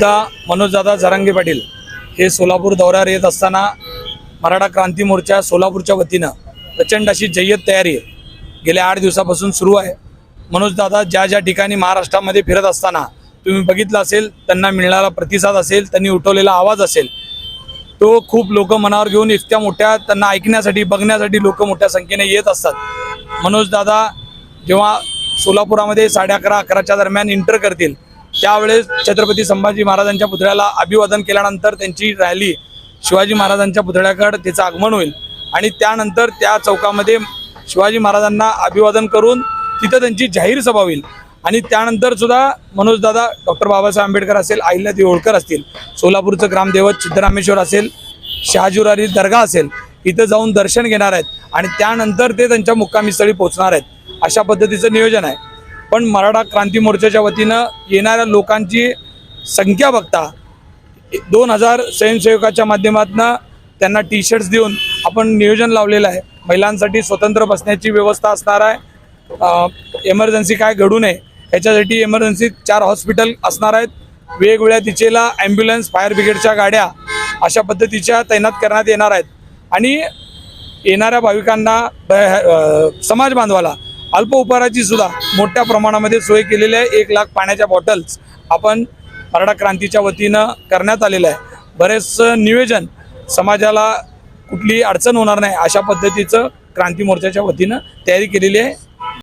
आता मनोजदादा झरांगे पाटील हे सोलापूर दौऱ्यावर येत असताना मराठा क्रांती मोर्चा सोलापूरच्या वतीनं प्रचंड अशी जय्यत तयारी गेल्या आठ दिवसापासून सुरू आहे. मनोजदादा ज्या ज्या ठिकाणी महाराष्ट्रामध्ये फिरत असताना तुम्ही बघितलं असेल त्यांना मिळणारा प्रतिसाद असेल त्यांनी उठवलेला आवाज असेल तो खूप लोक मनावर घेऊन इतक्या मोठ्या त्यांना ऐकण्यासाठी बघण्यासाठी लोक मोठ्या संख्येने येत असतात. मनोजदादा जेव्हा सोलापुरामध्ये साडे अकरा अकराच्या दरम्यान इंटर करतील त्यावेळेस छत्रपती संभाजी महाराजांच्या पुतळ्याला अभिवादन केल्यानंतर त्यांची रॅली शिवाजी महाराजांच्या पुतळ्याकडे त्याचं आगमन होईल. आणि त्यानंतर त्या चौकामध्ये शिवाजी महाराजांना अभिवादन करून तिथं त्यांची जाहीर सभा होईल. आणि त्यानंतर सुद्धा मनोजदादा डॉक्टर बाबासाहेब आंबेडकर असेल अहिल्या होळकर असतील सोलापूरचं ग्रामदेवत सिद्धरामेश्वर असेल शहाजुरारी दर्गा असेल इथं जाऊन दर्शन घेणार आहेत. आणि त्यानंतर ते त्यांच्या मुक्कामी स्थळी पोहोचणार आहेत. अशा पद्धतीचं नियोजन आहे. पण मराठा क्रांती मोर्चाच्या वतीनं येणाऱ्या लोकांची संख्या बघता दोन हजार स्वयंसेवकाच्या माध्यमातून त्यांना टी शर्ट्स देऊन आपण नियोजन लावलेलं आहे. महिलांसाठी स्वतंत्र बसण्याची व्यवस्था असणार आहे. एमर्जन्सी काय घडू नये याच्यासाठी एमर्जन्सी चार हॉस्पिटल असणार आहेत. वेगवेगळ्या तिचेला ॲम्ब्युलन्स फायर ब्रिगेडच्या गाड्या अशा पद्धतीच्या तैनात करण्यात येणार आहेत. आणि येणाऱ्या भाविकांना ब- समाज बांधवाला अल्प उपहाराची सुद्धा मोठ्या प्रमाणामध्ये सोय केलेली आहे. एक लाख पाण्याच्या बॉटल्स आपण मराठा क्रांतीच्या वतीनं करण्यात आलेलं आहे. बरेचसं नियोजन समाजाला कुठली अडचण होणार नाही अशा पद्धतीचं क्रांती मोर्चाच्या वतीनं तयारी केलेली आहे.